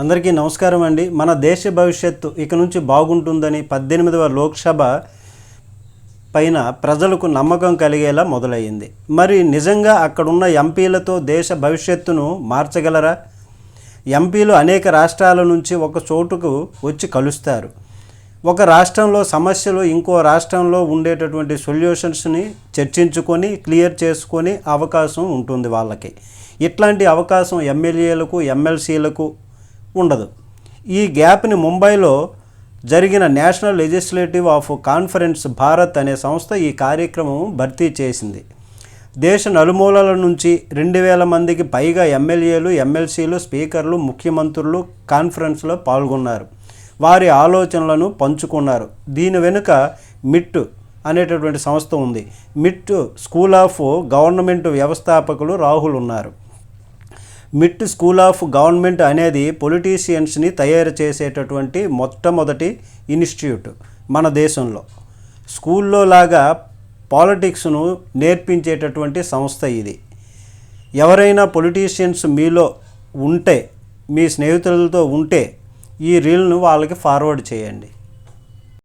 అందరికీ నమస్కారం అండి. మన దేశ భవిష్యత్తు ఇక నుంచి బాగుంటుందని పద్దెనిమిదవ లోక్సభ పైన ప్రజలకు నమ్మకం కలిగేలా మొదలయ్యింది. మరి నిజంగా అక్కడున్న ఎంపీలతో దేశ భవిష్యత్తును మార్చగలరా? ఎంపీలు అనేక రాష్ట్రాల నుంచి ఒక చోటుకు వచ్చి కలుస్తారు. ఒక రాష్ట్రంలో సమస్యలు ఇంకో రాష్ట్రంలో ఉండేటటువంటి సొల్యూషన్స్ని చర్చించుకొని క్లియర్ చేసుకొని అవకాశం ఉంటుంది వాళ్ళకి. ఇట్లాంటి అవకాశం ఎమ్మెల్యేలకు ఎమ్మెల్సీలకు ఉండదు. ఈ గ్యాప్ని ముంబైలో జరిగిన national legislative of conference Bharat అనే సంస్థ ఈ కార్యక్రమం భర్తీ చేసింది. దేశ నలుమూలల నుంచి రెండు వేల మందికి పైగా ఎమ్మెల్యేలు ఎమ్మెల్సీలు స్పీకర్లు ముఖ్యమంత్రులు కాన్ఫరెన్స్లో పాల్గొన్నారు. వారి ఆలోచనలను పంచుకున్నారు. దీని వెనుక మిట్టు అనేటటువంటి సంస్థ ఉంది. మిట్ స్కూల్ ఆఫ్ గవర్నమెంట్ వ్యవస్థాపకులు రాహుల్ ఉన్నారు. మిట్ స్కూల్ ఆఫ్ గవర్నమెంట్ అనేది పొలిటీషియన్స్ని తయారు చేసేటటువంటి మొట్టమొదటి ఇన్స్టిట్యూట్ మన దేశంలో. స్కూల్లో లాగా పాలిటిక్స్ను నేర్పించేటటువంటి సంస్థ ఇది. ఎవరైనా పొలిటీషియన్స్ మీలో ఉంటే మీ స్నేహితులతో ఉంటే ఈ రీల్ను వాళ్ళకి ఫార్వర్డ్ చేయండి.